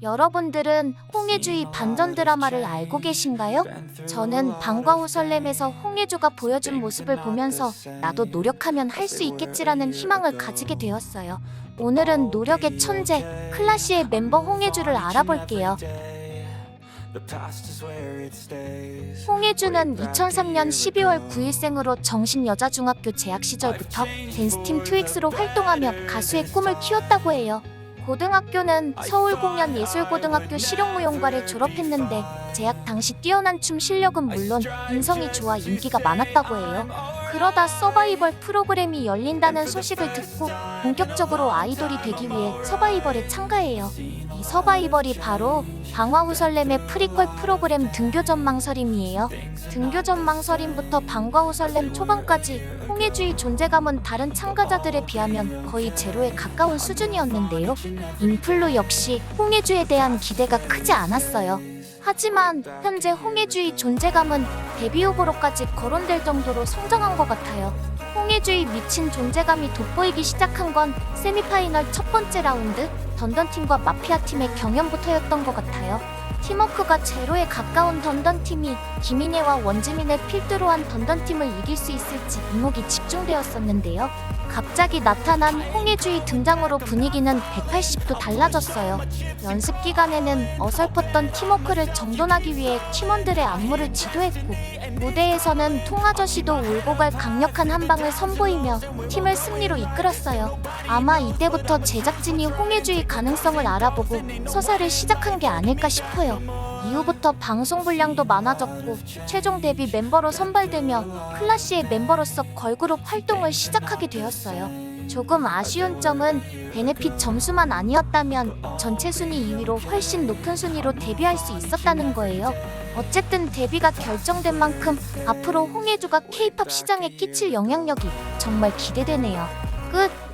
여러분들은 홍해주의 반전 드라마를 알고 계신가요? 저는 방과 후 설렘에서 홍해주가 보여준 모습을 보면서 나도 노력하면 할 수 있겠지라는 희망을 가지게 되었어요. 오늘은 노력의 천재 클라시의 멤버 홍해주를 알아볼게요. 홍해주는 2003년 12월 9일생으로 정신여자중학교 재학 시절부터 댄스팀 트윅스로 활동하며 가수의 꿈을 키웠다고 해요. 고등학교는 서울공연예술고등학교 실용무용과를 졸업했는데 재학 당시 뛰어난 춤 실력은 물론 인성이 좋아 인기가 많았다고 해요. 그러다 서바이벌 프로그램이 열린다는 소식을 듣고 본격적으로 아이돌이 되기 위해 서바이벌에 참가해요. 이 서바이벌이 바로 방화 후 설렘의 프리퀄 프로그램 등교 전망 설임이에요. 등교 전망 설임부터 방과 후 설렘 초반까지 홍해주의 존재감은 다른 참가자들에 비하면 거의 제로에 가까운 수준이었는데요. 인플루 역시 홍해주에 대한 기대가 크지 않았어요. 하지만 현재 홍해주의 존재감은 데뷔 후보로까지 거론될 정도로 성장한 것 같아요. 홍해주의 미친 존재감이 돋보이기 시작한 건 세미파이널 첫 번째 라운드 던던팀과 마피아팀의 경연부터였던 것 같아요. 팀워크가 제로에 가까운 던던팀이 김인혜와 원지민을 필두로 한 던던팀을 이길 수 있을지 이목이 집중되었었는데요. 갑자기 나타난 홍해주의 등장으로 분위기는 180도 달라졌어요. 연습 기간에는 어설펐던 팀워크를 정돈하기 위해 팀원들의 안무를 지도했고 무대에서는 통아저씨도 울고 갈 강력한 한 방을 선보이며 팀을 승리로 이끌었어요. 아마 이때부터 제작진이 홍해주의 가능성을 알아보고 서사를 시작한 게 아닐까 싶어요. 이후부터 방송 분량도 많아졌고 최종 데뷔 멤버로 선발되며 클라시의 멤버로서 걸그룹 활동을 시작하게 되었어요. 조금 아쉬운 점은 베네핏 점수만 아니었다면 전체 순위 2위로 훨씬 높은 순위로 데뷔할 수 있었다는 거예요. 어쨌든 데뷔가 결정된 만큼 앞으로 홍해주가 K-팝 시장에 끼칠 영향력이 정말 기대되네요. 끝.